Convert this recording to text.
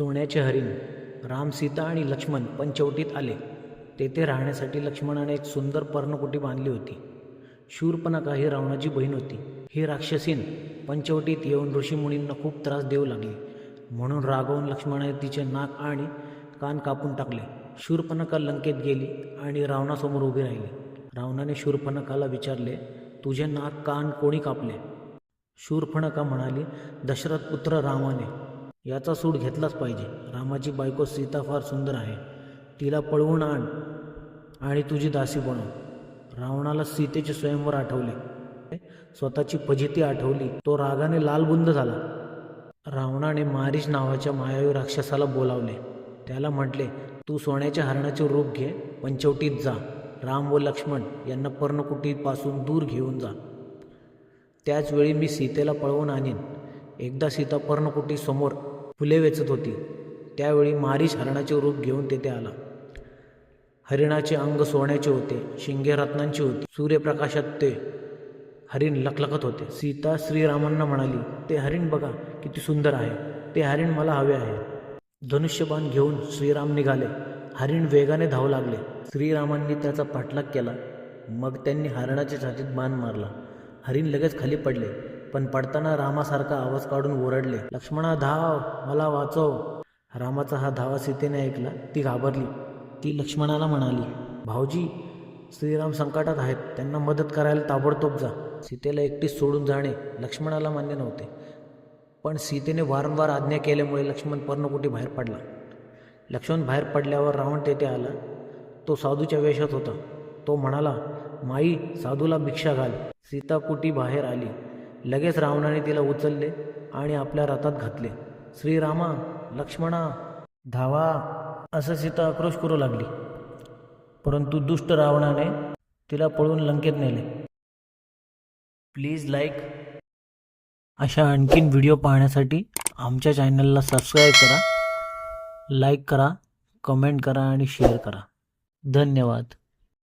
सोन्याचे हरिण राम सीता आणि लक्ष्मण पंचवटीत आले. तेथे राहण्यासाठी लक्ष्मणाने एक सुंदर पर्णकुटी बांधली होती. शूर्पणखा ही रावणाची बहीण होती. ही राक्षसीन पंचवटीत येऊन ऋषीमुनींना खूप त्रास देऊ लागली. म्हणून रागवून लक्ष्मणाने तिचे नाक आणि कान कापून टाकले. शूरपणका लंकेत गेली आणि रावणासमोर उभी राहिली. रावणाने शूरपणकाला विचारले तुझे नाक कान कोणी कापले? शूर्पणखा म्हणाली दशरथ पुत्र रामाने. याचा सूड घेतलाच पाहिजे. रामाची बायको सीता फार सुंदर आहे. तिला पळवून आण आणि तुझी दासी बनव. रावणाला सीतेचे स्वयंवर आठवले. स्वतःची फजिती आठवली. तो रागाने लालबुंद झाला. रावणाने मारिश नावाच्या मायावी राक्षसाला बोलावले. त्याला म्हटले तू सोन्याच्या हरणाचे रूप घे पंचवटीत जा. राम व लक्ष्मण यांना पर्णकुटीपासून दूर घेऊन जा. त्याचवेळी मी सीतेला पळवून आणीन. एकदा सीता पर्णकुटी समोर फुले वेचत होती. त्यावेळी मारिश हरणाचे रूप घेऊन तेथे आला. हरिणाचे अंग सोन्याचे होते शिंगे रत्नांची होती. सूर्यप्रकाशात ते हरिण लखलखत होते. सीता श्रीरामांना म्हणाली ते हरिण बघा किती सुंदर आहे. ते हरिण मला हवे आहे. धनुष्यबाण घेऊन श्रीराम निघाले. हरिण वेगाने धावू लागले. श्रीरामांनी त्याचा पाठलाग केला. मग त्यांनी हरणाच्या छातीत बाण मारला. हरिण लगेच खाली पडले. पण पडताना रामासारखा आवाज काढून ओरडले लक्ष्मणा धाव मला वाचव. रामाचा हा धावा सीतेने ऐकला. ती घाबरली. ती लक्ष्मणाला म्हणाली भाऊजी श्रीराम संकटात आहेत. त्यांना मदत करायला ताबडतोब जा. सीतेला एकटीच सोडून जाणे लक्ष्मणाला मान्य नव्हते. पण सीतेने वारंवार आज्ञा केल्यामुळे लक्ष्मण पर्णकुटी बाहेर पडला. लक्ष्मण बाहेर पडल्यावर रावण तेथे आला. तो साधूच्या वेशात होता. तो म्हणाला माई साधूला भिक्षा घाल. सीता कुटी बाहेर आली. लगेच रावणाने तिला उचलले आणि आपल्या रथात घातले. श्रीरामा लक्ष्मणा धावा असं सीता आक्रोश करू लागली. परंतु दुष्ट रावणाने तिला पळून लंकेत नेले. Please like. अशा आणखीन व्हिडिओ पाहण्यासाठी आमच्या चॅनलला सबस्क्राईब करा लाईक करा कमेंट करा आणि शेअर करा. धन्यवाद.